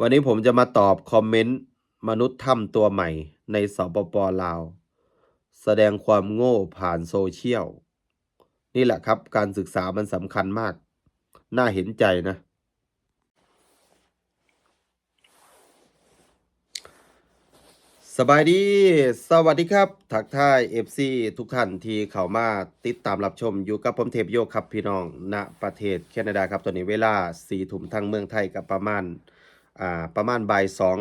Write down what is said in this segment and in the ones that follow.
วันนี้ผมจะมาตอบคอมเมนต์มนุษย์ถ้ำตัวใหม่ในสปปลาว แสดงความโง่ผ่านโซเชียล นี่แหละครับการศึกษามันสำคัญมาก น่าเห็นใจนะ สบายดี สวัสดีครับ ทักทาย FC ทุกท่านที่เข้ามาติดตามรับชมอยู่กับผมเทพโยครับพี่น้องณประเทศแคนาดาครับตอนนี้เวลา4ทุ่มทางเมืองไทยกับประมาณ อ่าประมาณบ่ายสอง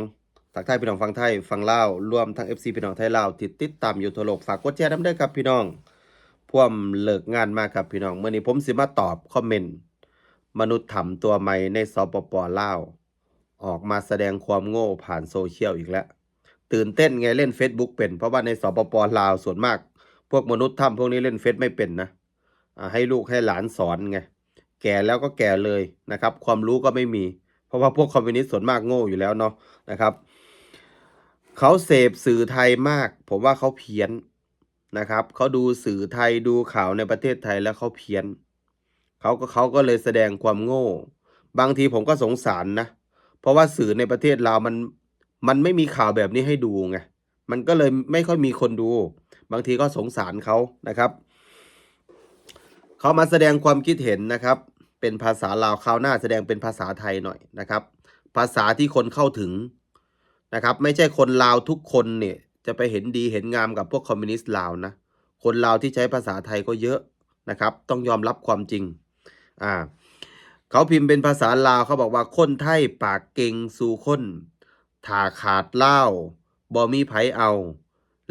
ทักทายพี่น้องฟังไทยฟังเล่ารวมทั้ง FC พี่น้องไทยลาวที่ติดตามอยู่ทั่วโลกฝากกดแชร์น้ำเด้ครับพี่น้องพ่วมเลิกงานมากครับพี่น้องเมื่อนี้ผมสิมาตอบคอมเมนต์มนุษย์ถำตัวใหม่ในสปปลาวออกมาแสดงความโง่ผ่านโซเชียลอีกแล้ว ตื่นเต้นไงเล่น Facebook เป็น เพราะว่าในสปปลาวส่วนมาก พวกมนุษย์ถ้ำพวกนี้เล่นเฟซไม่เป็นนะให้ลูกให้หลานสอนไงแก่แล้วก็แก่เลยนะครับ ความรู้ก็ไม่มี ราะว่าพวกคอมมิวนิสต์ส่วนมากโง่อยู่แล้วเนาะนะครับเขาเสพสื่อไทยมาก ผมว่าเขาเพี้ยนนะครับเขาดูสื่อไทยดูข่าวในประเทศไทยแล้วเขาเพี้ยนเขาก็เขาก็เลยแสดงความโง่ บางทีผมก็สงสารนะเพราะว่าสื่อในประเทศเรามันมันไม่มีข่าวแบบนี้ให้ดูไงมันก็เลยไม่ค่อยมีคนดู บางทีก็สงสารเขานะครับเขามาแสดงความคิดเห็นนะครับ เป็นภาษาลาวคราวหน้าแสดงเป็นภาษาไทยหน่อยนะครับ ภาษาที่คนเข้าถึงนะครับ ไม่ใช่คนลาวทุกคนเนี่ยจะไปเห็นดีเห็นงามกับพวกคอมมิวนิสต์ลาวนะคนลาวที่ใช้ภาษาไทยก็เยอะนะครับ ต้องยอมรับความจริงอ่าเขาพิมพ์เป็นภาษาลาวเขาบอกว่าคนไทยปากเก่งสู่คนถาขาดเล้าบ่มีไผเอา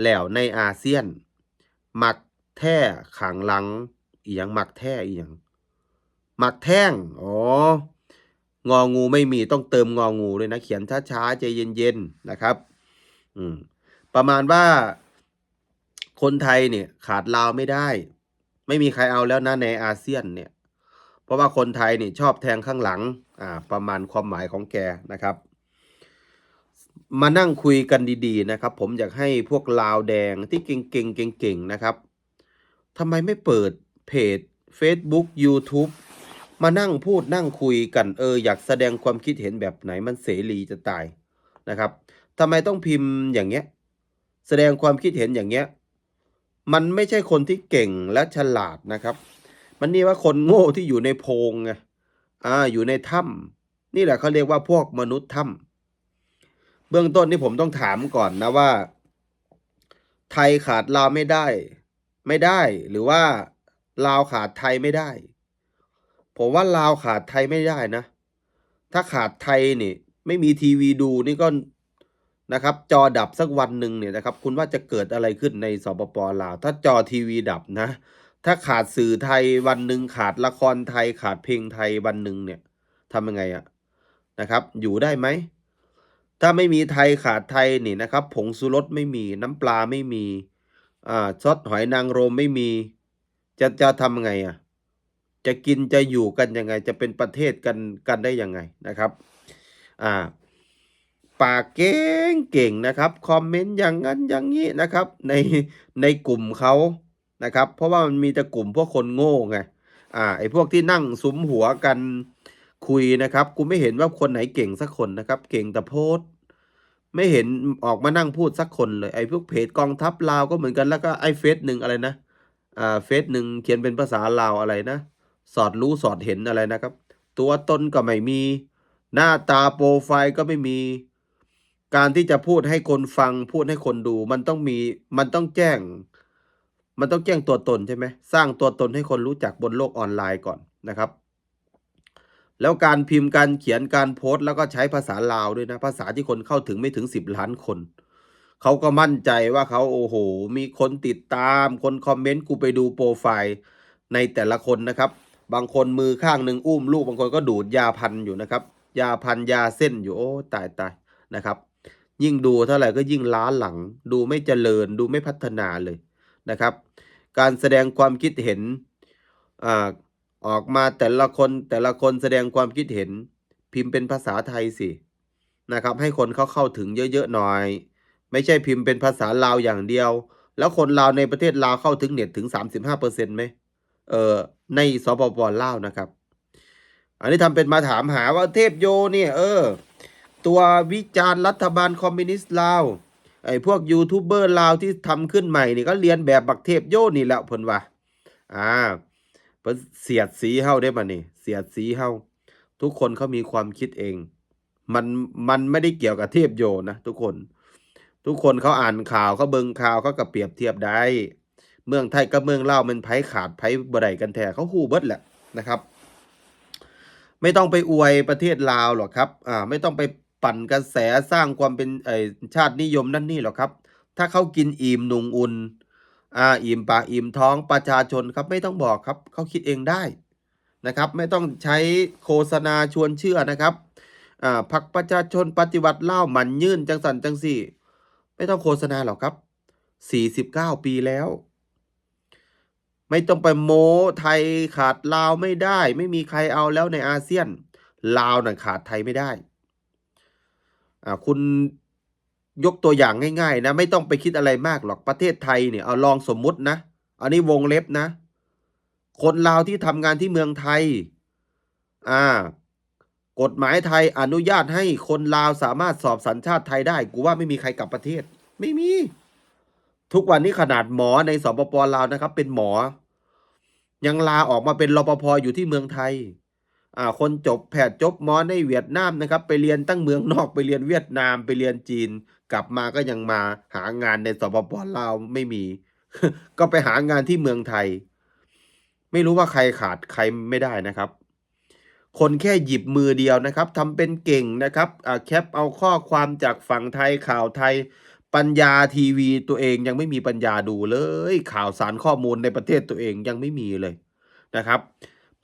แล้วในอาเซียน มักแท้ขังหลังอีหยังมักแท้อีหยัง หมักแท่ง อ๋อ งองูไม่มีต้องเติมงองูเลยนะ เขียนช้าๆใจเย็นๆนะครับ อืม ประมาณว่า คนไทยเนี่ย ขาดลาวไม่ได้ ไม่มีใครเอาแล้วนะในอาเซียนเนี่ย เพราะว่าคนไทยเนี่ยชอบแทงข้างหลัง อ่า ประมาณความหมายของแกนะครับ มานั่งคุยกันดีๆนะครับ ผมอยากให้พวกลาวแดงที่เก่งๆเก่งๆนะครับทำไมไม่เปิดเพจ Facebook YouTube มานั่งพูดนั่งคุยกันเอออยากแสดงความคิดเห็นแบบไหนมันเสรีจะตายนะครับทำไมต้องพิมพ์อย่างเงี้ย แสดงความคิดเห็นอย่างเงี้ย มันไม่ใช่คนที่เก่งและฉลาดนะครับ มันนี่ว่าคนโง่ที่อยู่ในโพงไงอ่าอยู่ในถ้ำนี่แหละเขาเรียกว่าพวกมนุษย์ถ้ำเบื้องต้นนี่ผมต้องถามก่อนนะว่า ไทยขาดลาวไม่ได้ ไม่ได้ หรือว่าลาวขาดไทยไม่ได้ ผมว่าลาวขาดไทยไม่ได้นะ ถ้าขาดไทยนี่ ไม่มีทีวีดูนี่ก็นะครับ จอดับสักวันหนึ่งเนี่ยนะครับ คุณว่าจะเกิดอะไรขึ้นในสปปลาว ถ้าจอทีวีดับนะ ถ้าขาดสื่อไทยวันหนึ่งขาดละครไทยขาดเพลงไทยวันหนึ่งเนี่ยทำยังไงอะนะครับ อยู่ได้ไหมถ้าไม่มีไทยขาดไทยนี่นะครับ ผงสุรสไม่มีน้ำปลาไม่มีอ่าซอสหอยนางรมไม่มี จะจะทำยังไงอะ จะกินจะอยู่กันยังไง จะเป็นประเทศกันกันได้ยังไงนะครับ อ่าปากเก่งเก่งนะครับคอมเมนต์อย่างนั้นอย่างนี้นะครับ ในในกลุ่มเขานะครับ เพราะว่ามันมีแต่กลุ่มพวกคนโง่ไงอ่าไอ้พวกที่นั่งสุมหัวกันคุยนะครับกูไม่เห็นว่าคนไหนเก่งสักคนนะครับ เก่งแต่โพสไม่เห็นออกมานั่งพูดสักคนเลยไอ้พวกเพจกองทัพลาวก็เหมือนกันแล้วก็ไอ้เฟซหนึ่งอะไรนะอ่าเฟซหนึ่งเขียนเป็นภาษาลาวอะไรนะ สอดรู้สอดเห็นอะไรนะครับ ตัวตนก็ไม่มี หน้าตาโปรไฟล์ก็ไม่มี การที่จะพูดให้คนฟังพูดให้คนดู มันต้องมีมันต้องแจ้ง มันต้องแจ้งตัวตนใช่ไหมสร้างตัวตนให้คนรู้จักบนโลกออนไลน์ก่อนนะครับ แล้วการพิมพ์การเขียนการโพสต์ แล้วก็ใช้ภาษาลาวด้วยนะภาษาที่คนเข้าถึงไม่ถึงสิบล้านคนเขาก็มั่นใจว่าเขาโอ้โห มีคนติดตาม คนคอมเมนต์กูไปดูโปรไฟล์ในแต่ละคนนะครับ บางคนมือข้างหนึ่งอุ้มลูกบางคนก็ดูดยาพันอยู่นะครับ ยาพันยาเส้นอยู่โอ้ตายตายนะครับ ยิ่งดูเท่าไหร่ก็ยิ่งล้าหลัง ดูไม่เจริญ ดูไม่พัฒนาเลยนะครับ การแสดงความคิดเห็นอออกมาแต่ละคนแต่ละคนแสดงความคิดเห็น พิมพ์เป็นภาษาไทยสินะครับ ให้คนเขาเข้าถึงเยอะๆหน่อย ไม่ใช่พิมพ์เป็นภาษาลาวอย่างเดียว แล้วคนลาวในประเทศลาวเข้าถึงเน็ตถึง 35%ไหม เออในสปปลาวนะครับ อันนี้ทำเป็นมาถามหาว่าเทพโยเนี่ยเออ ตัววิจารณ์รัฐบาลคอมมิวนิสต์ลาวไอ้พวกยูทูบเบอร์ลาวที่ทำขึ้นใหม่นี่ก็เรียนแบบบักเทพโยนี่แหละเพิ่นว่าอ่าเสียดสีเฮาได้มานี่เสียดสีเฮาทุกคนเขามีความคิดเอง มันมันไม่ได้เกี่ยวกับเทพโยนะทุกคน ทุกคนเขาอ่านข่าวเขาเบิงข่าวเขาก็เปรียบเทียบได้ เมืองไทยกับเมืองลาวมันไผขาดไผบ่ได้กันแท้เขาฮู้เบิดแหละนะครับ ไม่ต้องไปอวยประเทศลาวหรอกครับอ่าไม่ต้องไปปั่นกระแสสร้างความเป็นไอชาตินิยมนั่นนี่หรอกครับ ถ้าเขากินอิ่มนุงอุ่นอ่าอิ่มปากอิ่มท้องประชาชนครับไม่ต้องบอกครับเขาคิดเองได้นะครับ ไม่ต้องใช้โฆษณาชวนเชื่อนะครับอ่าพักประชาชนปฏิวัติเล่าหมันยื่นจังสันจังสี่ ไม่ต้องโฆษณาหรอกครับสี่สิบเก้าปีแล้ว ไม่ต้องไปโม้ไทยขาดลาวไม่ได้ ไม่มีใครเอาแล้วในอาเซียน ลาวน่ะขาดไทยไม่ได้อ่าคุณยกตัวอย่างง่ายๆนะไม่ต้องไปคิดอะไรมากหรอกประเทศไทยเนี่ยเอาลองสมมุตินะอันนี้วงเล็บนะ คนลาวที่ทำงานที่เมืองไทยอ่ากฎหมายไทยอนุญาตให้คนลาวสามารถสอบสัญชาติไทยได้ กูว่าไม่มีใครกลับประเทศ ไม่มี ทุกวันนี้ขนาดหมอในสปปลาวนะครับ เป็นหมอ ยังลาออกมาเป็นรปภอยู่ที่เมืองไทย อ่า คนจบแพทย์จบหมอในเวียดนามนะครับ ไปเรียนตั้งเมืองนอกไปเรียนเวียดนามไปเรียนจีน กลับมาก็ยังมาหางานในสปปลาวไม่มี ก็ไปหางานที่เมืองไทย ไม่รู้ว่าใครขาดใครไม่ได้นะครับ คนแค่หยิบมือเดียวนะครับทำเป็นเก่งนะครับอ่าแคปเอาข้อความจากฝั่งไทยข่าวไทย ปัญญาทีวีตัวเองยังไม่มีปัญญาดูเลย ข่าวสารข้อมูลในประเทศตัวเองยังไม่มีเลยนะครับ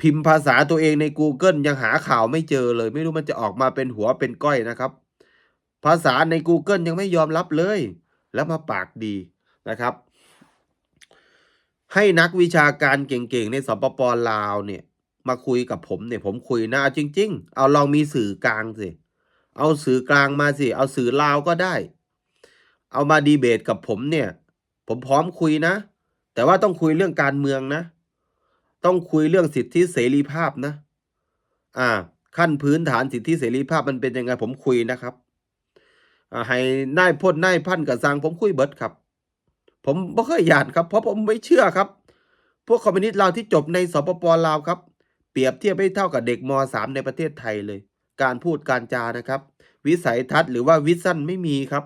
พิมพ์ภาษาตัวเองใน Google ยังหาข่าวไม่เจอเลย ไม่รู้มันจะออกมาเป็นหัวเป็นก้อยนะครับ ภาษาใน Google ยังไม่ยอมรับเลย แล้วมาปากดีนะครับ ให้นักวิชาการเก่งๆในสปปลาวเนี่ยมาคุยกับผมเนี่ยผมคุยนะเอาจริง ๆ เอาลองมีสื่อกลางสิเอาสื่อกลางมาสิเอาสื่อลาวก็ได้ เอามาดีเบตกับผมเนี่ย ผมพร้อมคุยนะ แต่ว่าต้องคุยเรื่องการเมืองนะ ต้องคุยเรื่องสิทธิเสรีภาพนะ อ่า ขั้นพื้นฐานสิทธิเสรีภาพมันเป็นยังไงผมคุยนะครับอ่าให้นายพ่นนายพันกับสังผมคุยเบิดครับ ผมไม่เคยหยาดครับ เพราะผมไม่เชื่อครับ พวกคอมมิวนิสต์ลาวที่จบในสปปลาวครับ เปรียบเทียบให้เท่ากับเด็กม .3 ในประเทศไทยเลย การพูดการจานะครับ วิสัยทัศน์หรือว่าวิชั่นไม่มีครับ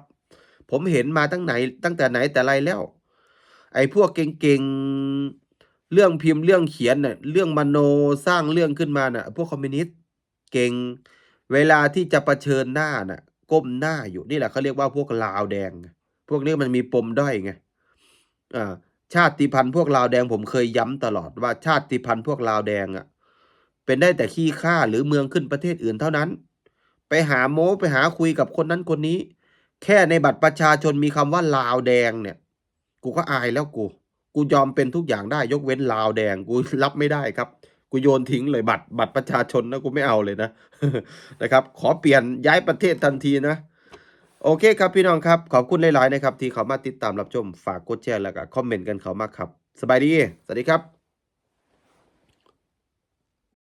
ผมเห็นมาตั้งไหน ตั้งแต่ไหนแต่ไรแล้ว ไอ้พวกเก่งๆเรื่องพิมพ์เรื่องเขียนเน่ะเรื่องมโนสร้างเรื่องขึ้นมาน่ะ พวกคอมมิวนิสต์เก่ง เวลาที่จะะเผชิญหน้าน่ะ ก้มหน้าอยู่นี่แหละเขาเรียกว่าพวกลาวแดง พวกนี้มันมีปมด้อยไงอ่าชาติพันธุ์พวกลาวแดงผมเคยย้ำตลอดว่าชาติพันธุ์พวกลาวแดงอะ เป็นได้แต่ขี้ข้าหรือเมืองขึ้นประเทศอื่นเท่านั้น ไปหาโม้ไปหาคุยกับคนนั้นคนนี้ แค่ในบัตรประชาชนมีคำว่าลาวแดงเนี่ย กูก็อายแล้วกู กูยอมเป็นทุกอย่างได้ยกเว้นลาวแดง กูรับไม่ได้ครับ กูโยนทิ้งเลยบัตรบัตรประชาชนนะกูไม่เอาเลยนะนะครับ ขอเปลี่ยนย้ายประเทศทันทีนะโอเคครับพี่น้องครับ ขอบคุณหลาย ๆ นะครับ ที่เขามาติดตามรับชม ฝากกดแชร์แล้วก็คอมเมนต์กันเขามากครับ สบายดี สวัสดีครับ